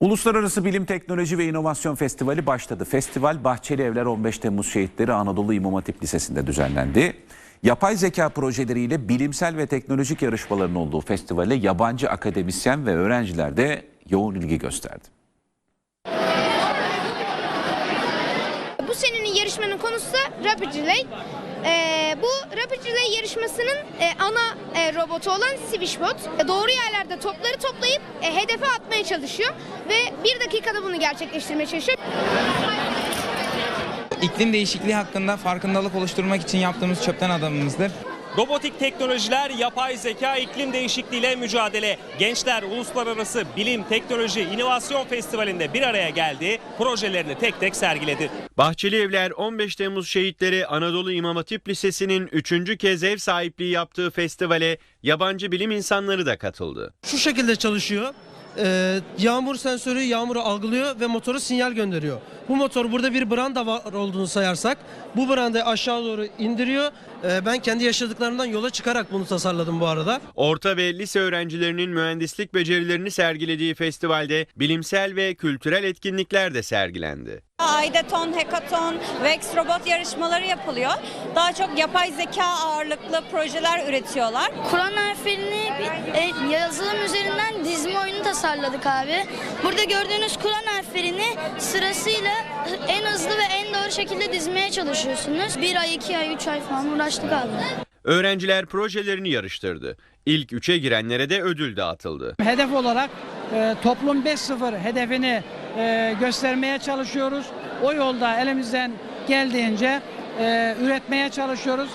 Uluslararası Bilim, Teknoloji ve İnovasyon Festivali başladı. Festival Bahçeli Evler 15 Temmuz Şehitleri Anadolu İmam Hatip Lisesi'nde düzenlendi. Yapay zeka projeleriyle bilimsel ve teknolojik yarışmaların olduğu festivale yabancı akademisyen ve öğrenciler de yoğun ilgi gösterdi. Bu senenin yarışmanın konusu da Rapid Relay. Relay yarışmasının e, ana e, robotu olan Swishbot e, doğru yerlerde topları toplayıp e, hedefe atmaya çalışıyor ve bir dakikada bunu gerçekleştirmeye çalışıyor. İklim değişikliği hakkında farkındalık oluşturmak için yaptığımız çöpten adamımızdır. Robotik teknolojiler, yapay zeka, iklim değişikliğiyle mücadele. Gençler Uluslararası Bilim, Teknoloji, İnovasyon Festivali'nde bir araya geldi. Projelerini tek tek sergiledi. Bahçeli Evler 15 Temmuz Şehitleri Anadolu İmam Hatip Lisesi'nin 3. kez ev sahipliği yaptığı festivale yabancı bilim insanları da katıldı. şu şekilde çalışıyor. Ee, yağmur sensörü yağmuru algılıyor ve motoru sinyal gönderiyor. Bu motor burada bir branda var olduğunu sayarsak bu brandayı aşağı doğru indiriyor. Ee, ben kendi yaşadıklarımdan yola çıkarak bunu tasarladım bu arada. Orta ve lise öğrencilerinin mühendislik becerilerini sergilediği festivalde bilimsel ve kültürel etkinlikler de sergilendi. Aydeton, Hackathon, Vex robot yarışmaları yapılıyor. Daha çok yapay zeka ağırlıklı projeler üretiyorlar. Kur'an harflerini bir e, yazılım üzerinden tasarladık abi. Burada gördüğünüz Kur'an harflerini sırasıyla en hızlı ve en doğru şekilde dizmeye çalışıyorsunuz. Bir ay, iki ay, üç ay falan uğraştık abi. Öğrenciler projelerini yarıştırdı. İlk üçe girenlere de ödül dağıtıldı. Hedef olarak e, toplum 5.0 hedefini e, göstermeye çalışıyoruz. O yolda elimizden geldiğince e, üretmeye çalışıyoruz.